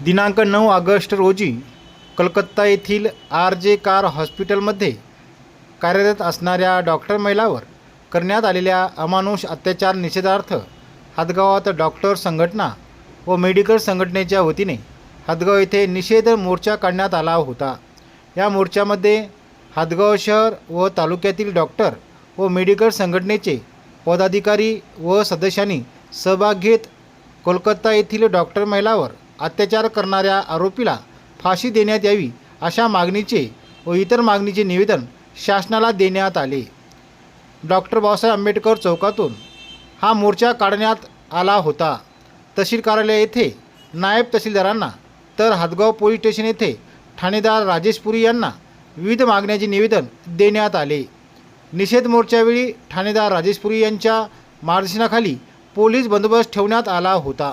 दिनांक नऊ ऑगस्ट रोजी कलकत्ता येथील आर जे कार हॉस्पिटलमध्ये कार्यरत असणाऱ्या डॉक्टर महिलावर करण्यात आलेल्या अमानुष अत्याचार निषेधार्थ हदगावात डॉक्टर संघटना व मेडिकल संघटनेच्या वतीने हदगाव येथे निषेध मोर्चा काढण्यात आला होता. या मोर्चामध्ये हदगाव शहर व तालुक्यातील डॉक्टर व मेडिकल संघटनेचे पदाधिकारी व सदस्यांनी सहभाग घेत कोलकाता येथील डॉक्टर महिलावर अत्याचार करणाऱ्या आरोपीला फाशी देण्यात यावी अशा मागणीचे व इतर मागणीचे निवेदन शासनाला देण्यात आले. डॉक्टर बाबासाहेब आंबेडकर चौकातून हा मोर्चा काढण्यात आला होता. तहसील कार्यालय येथे नायब तहसीलदारांना तर हातगाव पोलीस स्टेशन येथे ठाणेदार राजेश पुरी यांना विविध मागण्याचे निवेदन देण्यात आले. निषेध मोर्चावेळी ठाणेदार राजेश पुरी यांच्या मार्गदर्शनाखाली पोलीस बंदोबस्त ठेवण्यात आला होता.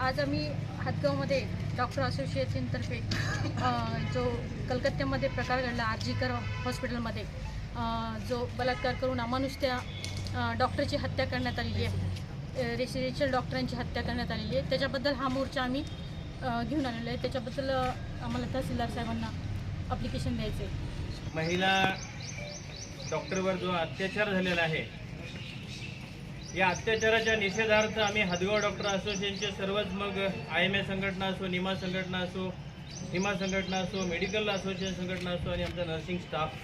आज आम्ही हातगावमध्ये डॉक्टर असोसिएशनतर्फे जो कलकत्त्यामध्ये प्रकार घडला आर्जीकर हॉस्पिटलमध्ये जो बलात्कार करून अमानुष त्या डॉक्टरची हत्या करण्यात आलेली आहे. रेसिडेन्शियल डॉक्टरांची हत्या करण्यात आलेली आहे. त्याच्याबद्दल हा मोर्चा आम्ही घेऊन आलेलो आहे. त्याच्याबद्दल आम्हाला तहसीलदार साहेबांना अप्लिकेशन द्यायचं आहे महिला डॉक्टरवर जो अत्याचार झालेला आहे या अत्याचाराच्या निषेधार्थ आम्ही हदगाव डॉक्टर असोसिएशनचे सर्वच मग आय एम ए संघटना असो निमा संघटना असो हिमा संघटना असो मेडिकल असोसिएशन संघटना असो आणि आमचा नर्सिंग स्टाफ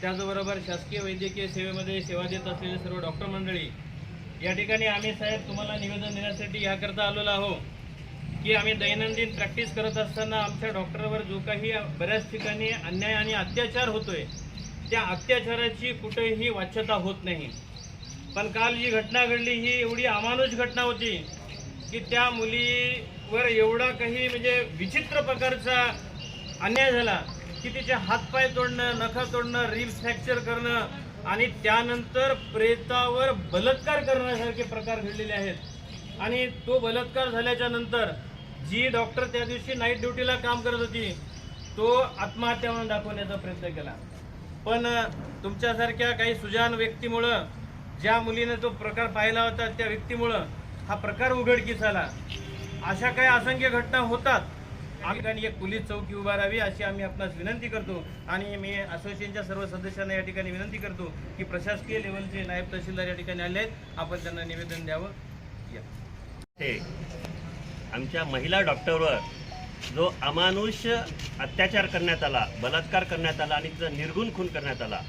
त्याचबरोबर शासकीय वैद्यकीय सेवेमध्ये सेवा देत असलेले सर्व डॉक्टर मंडळी या ठिकाणी आम्ही साहेब तुम्हाला निवेदन देण्यासाठी याकरता आलेलो आहो की आम्ही दैनंदिन प्रॅक्टिस करत असताना आमच्या डॉक्टरवर जो काही बऱ्याच ठिकाणी अन्याय आणि अत्याचार होतोय त्या अत्याचाराची कुठेही वाच्यता होत नाही. पण काल जी घटना घडली ही एवढी अमानुष घटना होती की त्या मुलीवर एवढा काही म्हणजे विचित्र प्रकारचा अन्याय झाला की तिचे हातपाय तोडणं नखं तोडणं रिब्स फ्रॅक्चर करणं आणि त्यानंतर प्रेतावर बलात्कार करण्यासारखे प्रकार घडलेले आहेत. आणि तो बलात्कार झाल्याच्यानंतर जी डॉक्टर त्या दिवशी नाईट ड्युटीला काम करत होती तो आत्महत्या म्हणून दाखवण्याचा प्रयत्न केला. पण तुमच्यासारख्या काही सुजान व्यक्तीमुळं ज्या मुलीने तो प्रकार पाहिला होता त्या व्यक्तीमुळं हा प्रकार उघडकीस आला. अशा काही असंख्य घटना होतात. आम्ही ठिकाणी एक पोलीस चौकी उभारावी अशी आम्ही आपणास विनंती करतो आणि मी असोसिएशनच्या सर्व सदस्यांना या ठिकाणी विनंती करतो की प्रशासकीय लेवलचे नायब तहसीलदार या ठिकाणी आले आहेत. आपण त्यांना निवेदन द्यावं. या. आमच्या महिला डॉक्टरवर जो अमानुष अत्याचार करण्यात आला बलात्कार करण्यात आला आणि तिचा निर्गुण खून करण्यात आला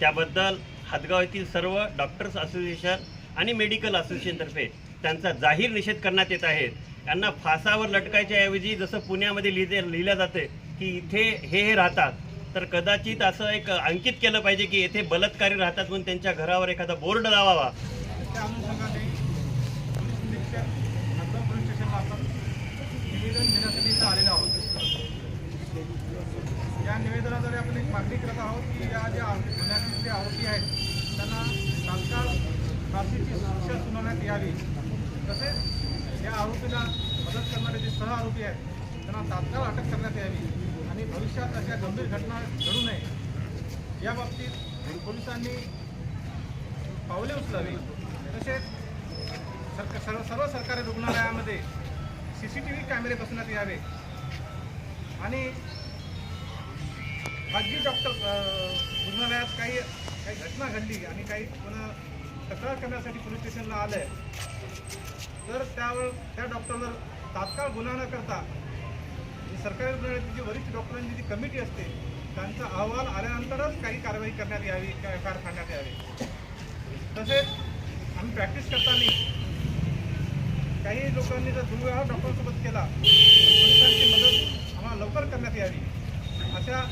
त्याबद्दल हदगाव येथील सर्व डॉक्टर्स असोसिएशन आणि मेडिकल असोसिएशनतर्फे त्यांचा जाहीर निषेध करण्यात येत आहे. त्यांना फासावर लटकायच्या ऐवजी जसं पुण्यामध्ये लिहिले लिहिलं जाते की इथे हे हे राहतात तर कदाचित असं एक अंकित केलं पाहिजे की येथे बलात्कारी राहतात म्हणून त्यांच्या घरावर एखादा बोर्ड लावावा. या निवेदनाद्वारे आपण एक मागणी करत आहोत की या ज्या गुन्ह्यातील जे आरोपी आहेत त्यांना तात्काळ फाशीची शिक्षा सुनावण्यात यावी. तसेच आरोपीला मदत करणारे जे सह आरोपी आहेत त्यांना तात्काळ अटक करण्यात यावी आणि भविष्यात अशा गंभीर घटना घडू नये. याबाबतीत पोलिसांनी पावले उचलावी. तसेच सरकार सर्व सर्व सरकारी रुग्णालयामध्ये सी सी टी व्ही कॅमेरे बसवण्यात यावे. आणि खाजगी डॉक्टर रुग्णालयात काही काही घटना घडली आणि काही पुन्हा तक्रार करण्यासाठी पोलीस स्टेशनला आलं आहे तर त्यावर त्या डॉक्टरवर तात्काळ गुन्हा न करता सरकारी रुग्णालयाची जी वरिष्ठ डॉक्टरांची जी कमिटी असते त्यांचा अहवाल आल्यानंतरच काही कारवाई करण्यात यावी का- कार काढण्यात यावी. तसेच आम्ही प्रॅक्टिस करताना काही लोकांनी जर दुर्व्यवहार डॉक्टरांसोबत केला तर पोलिसांची मदत आम्हाला लवकर करण्यात यावी अशा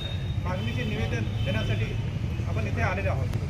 मागणीचे निवेदन देण्यासाठी आपण इथे आलेले आहोत.